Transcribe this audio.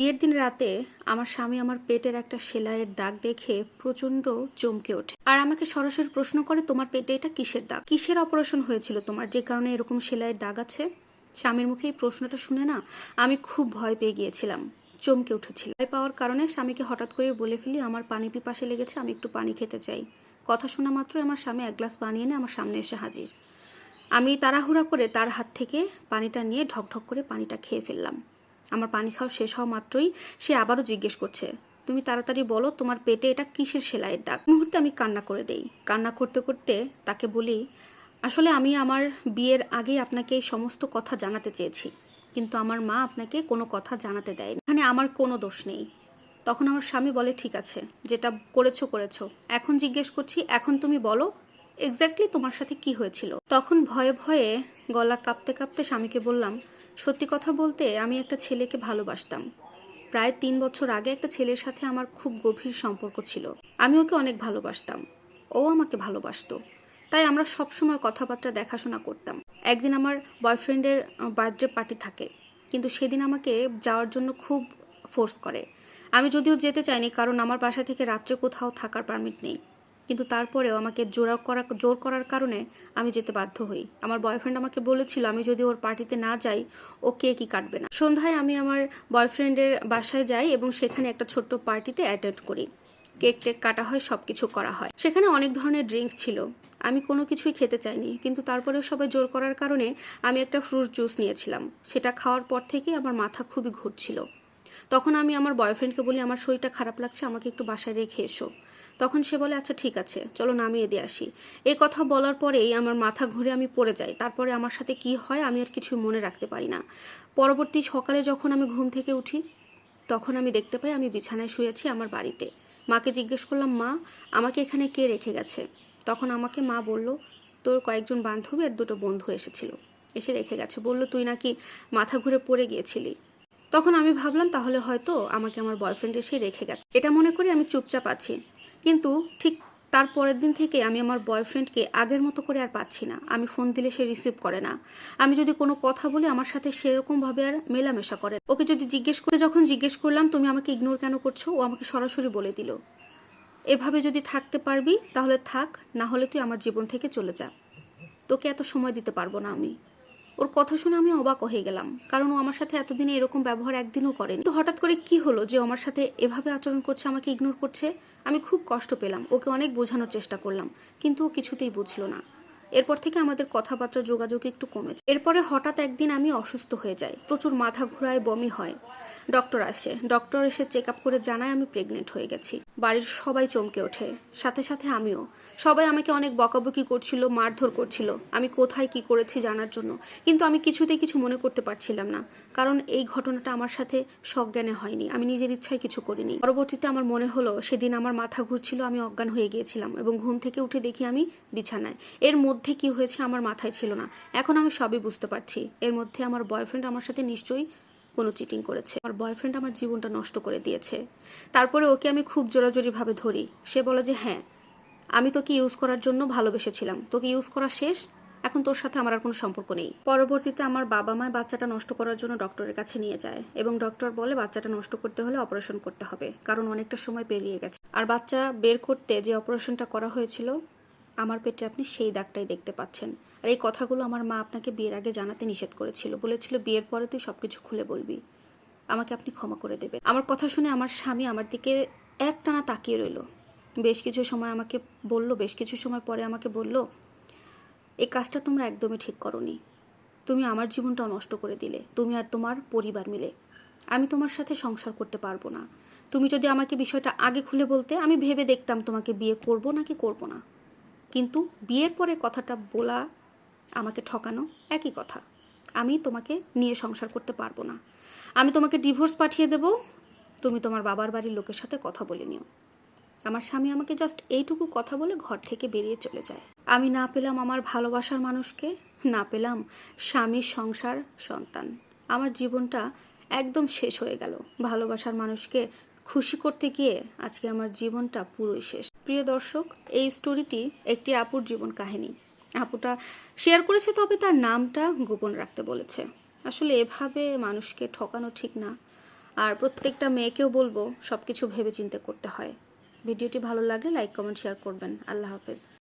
বিয়ের দিন রাতে আমার স্বামী আমার পেটের একটা সেলাইয়ের দাগ দেখে প্রচণ্ড চমকে ওঠে। আর আমাকে সরাসরি প্রশ্ন করে, তোমার পেটে এটা কিসের দাগ? কিসের অপারেশন হয়েছিল তোমার? যে কারণে এরকম সেলাইয়ের দাগ আছে? স্বামীর মুখে এই প্রশ্নটা শুনে না আমি খুব ভয় পেয়ে গিয়েছিলাম, চমকে উঠেছিল ভয় পাওয়ার কারণে স্বামীকে হঠাৎ করে বলে ফেলি, আমার পানি পিপাসে লেগেছে, আমি একটু পানি খেতে চাই। কথা শোনা মাত্রই আমার স্বামী এক গ্লাস পানি এনে আমার সামনে এসে হাজির। আমি তাড়াহুড়া করে তার হাত থেকে পানিটা নিয়ে ঢকঢক করে পানিটা খেয়ে ফেললাম। আমার পানি খাওয়া শেষ হওয়া মাত্রই সে আবারও জিজ্ঞেস করছে, তুমি তাড়াতাড়ি বলো তোমার পেটে এটা কিসের সেলাইয়ের দাগ? মুহূর্তে আমি কান্না করে দেই। কান্না করতে করতে তাকে বলি, আসলে আমি আমার বিয়ের আগেই আপনাকে এই সমস্ত কথা জানাতে চেয়েছি, কিন্তু আমার মা আপনাকে কোনো কথা জানাতে দেয়নি। এখানে আমার কোনো দোষ নেই। তখন আমার স্বামী বলে, ঠিক আছে, যেটা করেছ করেছ। এখন জিজ্ঞেস করছি, এখন তুমি বলো এক্স্যাক্টলি তোমার সাথে কি হয়েছিল? তখন ভয়ে ভয়ে গলা কাঁপতে কাঁপতে স্বামীকে বললাম সত্যি কথা বলতে আমি একটা ছেলেকে ভালোবাসতাম। প্রায় তিন বছর আগে একটা ছেলের সাথে আমার খুব গভীর সম্পর্ক ছিল। আমি ওকে অনেক ভালোবাসতাম। ও আমাকে ভালোবাসতো। তাই আমরা সবসময় কথাবার্তা দেখাশোনা করতাম। একদিন আমার বয়ফ্রেন্ডের বার্থডে পার্টি থাকে। কিন্তু সেদিন আমাকে যাওয়ার জন্য খুব ফোর্স করে। আমি যদিও যেতে চাইনি, কারণ আমার বাসা থেকে রাত্রে কোথাও থাকার পারমিট নেই। কিন্তু তারপরেও আমাকে জোর করা, জোর করার কারণে আমি যেতে বাধ্য হই। আমার বয়ফ্রেন্ড আমাকে বলেছিল, আমি যদি ওর পার্টিতে না যাই, ও কেকই কাটবে না? সন্ধ্যায় আমি আমার বয়ফ্রেন্ডের বাসায় যাই এবং সেখানে একটা ছোট্ট পার্টিতে অ্যাটেন্ড করি। কেক টেক কাটা হয় সব কিছু করা হয়। সেখানে অনেক ধরনের ড্রিঙ্ক ছিল। আমি কোনো কিছুই খেতে চাইনি, কিন্তু তারপরেও সবাই জোর করার কারণে আমি একটা ফ্রুট জুস নিয়েছিলাম। সেটা খাওয়ার পর থেকেই আমার মাথা খুবই ঘুরছিল। তখন আমি আমার বয়ফ্রেন্ডকে বলি, আমার শরীরটা খারাপ লাগছে, আমাকে একটু বাসায় রেখে এসো। তখন সে বলে আচ্ছা ঠিক আছে, চলো নামিয়ে দিয়ে আসি। এই কথা বলার পরেই আমার মাথা ঘুরে আমি পড়ে যাই। তারপরে আমার সাথে কি হয় আমি আর কিছু মনে রাখতে পারি না। পরবর্তী সকালে যখন আমি ঘুম থেকে উঠি, তখন আমি দেখতে পাই আমি বিছানায় শুয়েছি আমার বাড়িতে। মাকে জিজ্ঞেস করলাম, মা, আমাকে এখানে কে রেখে গেছে? তখন আমাকে মা বলল, তোর কয়েকজন বান্ধবী আর দুটো বন্ধু এসেছিল, এসে রেখে গেছে। বলল, তুই নাকি মাথা ঘুরে পড়ে গিয়েছিলি। তখন আমি ভাবলাম, তাহলে হয়তো আমাকে আমার বয়ফ্রেন্ড এসে রেখে গেছে। এটা মনে করি আমি চুপচাপ আছি। কিন্তু ঠিক তার পরের দিন থেকে আমি আমার বয়ফ্রেন্ডকে আগের মতো করে আর পাচ্ছি না। আমি ফোন দিলে সে রিসিভ করে না। আমি যদি কোনো কথা বলি, আমার সাথে সেরকমভাবে আর মেলামেশা করে ওকে যদি জিজ্ঞেস করে, যখন জিজ্ঞেস করলাম, তুমি আমাকে ইগনোর কেন করছ? ও আমাকে সরাসরি বলে দিল, এভাবে যদি থাকতে পারবি, তাহলে থাক, না হলে তুই আমার জীবন থেকে চলে যা। তোকে এত সময় দিতে পারব না আমি। ওর কথা শুনে আমি অবাক হয়ে গেলাম, কারণ ও আমার সাথে এতদিনে এরকম ব্যবহার একদিনও করেনি। তো হঠাৎ করে কি হলো যে আমার সাথে এভাবে আচরণ করছে, আমাকে ইগনোর করছে? আমি খুব কষ্ট পেলাম, ওকে অনেক বোঝানোর চেষ্টা করলাম, কিন্তু ও কিছুতেই বুঝলো না। এরপর থেকে আমাদের কথাবার্তা যোগাযোগ একটু কমেছে। এরপরে হঠাৎ একদিন আমি অসুস্থ হয়ে যাই, প্রচুর মাথা ঘোরায়, বমি হয়। ডক্টর আসে। ডক্টর এসে চেক আপ করে জানায় আমি প্রেগনেন্ট হয়ে গেছি। বাড়ির সবাই চমকে ওঠে। সাথে সাথে আমিও। সবাই আমাকে অনেক বকাবকি করছিল, মারধর করছিল। আমি কোথায় কি করেছি জানার জন্য। কিন্তু আমি কিছুতেই কিছু মনে করতে পারছিলাম না। কারণ এই ঘটনাটা আমার সাথে সজ্ঞানে হয়নি। আমি নিজের ইচ্ছায় কিছু করিনি। পরবর্তীতে আমার মনে হলো, সেদিন আমার মাথা ঘুরছিল, আমি অজ্ঞান হয়ে গিয়েছিলাম এবং ঘুম থেকে উঠে দেখি আমি বিছানায়। এর মধ্যে কি হয়েছে আমার মাথায় ছিল না। এখন আমি সবই বুঝতে পারছি। এর মধ্যে আমার বয়ফ্রেন্ড আমার সাথে নিশ্চয়ই কোনো চিটিং করেছে। আমার বয়ফ্রেন্ড আমার জীবনটা নষ্ট করে দিয়েছে। তারপরে ওকে আমি খুব জোরাজোরিভাবে ধরি। সে বলে যে হ্যাঁ আমি তোকে ইউজ করার জন্য ভালোবেসেছিলাম। তোকে ইউজ করা শেষ। এখন তোর সাথে আমার আর কোনো সম্পর্ক নেই। পরবর্তীতে আমার বাবা মা বাচ্চাটা নষ্ট করার জন্য ডক্টরের কাছে নিয়ে যায় এবং ডক্টর বলে, বাচ্চাটা নষ্ট করতে হলে অপারেশন করতে হবে। কারণ অনেকটা সময় পেরিয়ে গেছে। আর বাচ্চা বের করতে যে অপারেশনটা করা হয়েছিল আমার পেটে আপনি সেই দাগটাই দেখতে পাচ্ছেন। আর এই কথাগুলো আমার মা আপনাকে বিয়ের আগে জানাতে নিষেধ করেছিল। বলেছিল, বিয়ের পরে তুই সবকিছু খুলে বলবি। আমাকে আপনি ক্ষমা করে দেবেন। আমার কথা শুনে আমার স্বামী আমার দিকে একটানা তাকিয়ে রইল। বেশ কিছু সময় আমাকে বলল, বেশ কিছু সময় পরে আমাকে বলল, এই কাজটা তোমরা একদমই ঠিক করনি। তুমি আমার জীবনটাও নষ্ট করে দিলে। তুমি আর তোমার পরিবার মিলে। আমি তোমার সাথে সংসার করতে পারব না। তুমি যদি আমাকে বিষয়টা আগে খুলে বলতে, আমি ভেবে দেখতাম তোমাকে বিয়ে করব নাকি করব না। কিন্তু বিয়ের পরে কথাটা বলা, আমাকে ঠকানো একই কথা। আমি তোমাকে নিয়ে সংসার করতে পারব না। আমি তোমাকে ডিভোর্স পাঠিয়ে দেব। তুমি তোমার বাবার বাড়ির লোকের সাথে কথা বলে নিও। আমার স্বামী আমাকে জাস্ট এইটুকু কথা বলে ঘর থেকে বেরিয়ে চলে যায়। আমি না পেলাম আমার ভালোবাসার মানুষকে, না পেলাম স্বামীর সংসার সন্তান। আমার জীবনটা একদম শেষ হয়ে গেল। ভালোবাসার মানুষকে খুশি করতে গিয়ে আজকে আমার জীবনটা পুরোই শেষ। প্রিয় দর্শক, এই স্টোরিটি একটি আপুর জীবন কাহিনী। আপুটা শেয়ার করেছে, তবে তার নামটা গোপন রাখতে বলেছে। আসলে এভাবে মানুষকে ঠকানো ঠিক না। আর প্রত্যেকটা মেয়েকেও বলব সব কিছু ভেবে চিন্তে করতে হয়। ভিডিওটি ভালো লাগলে লাইক কমেন্ট শেয়ার করবেন। আল্লাহ হাফেজ।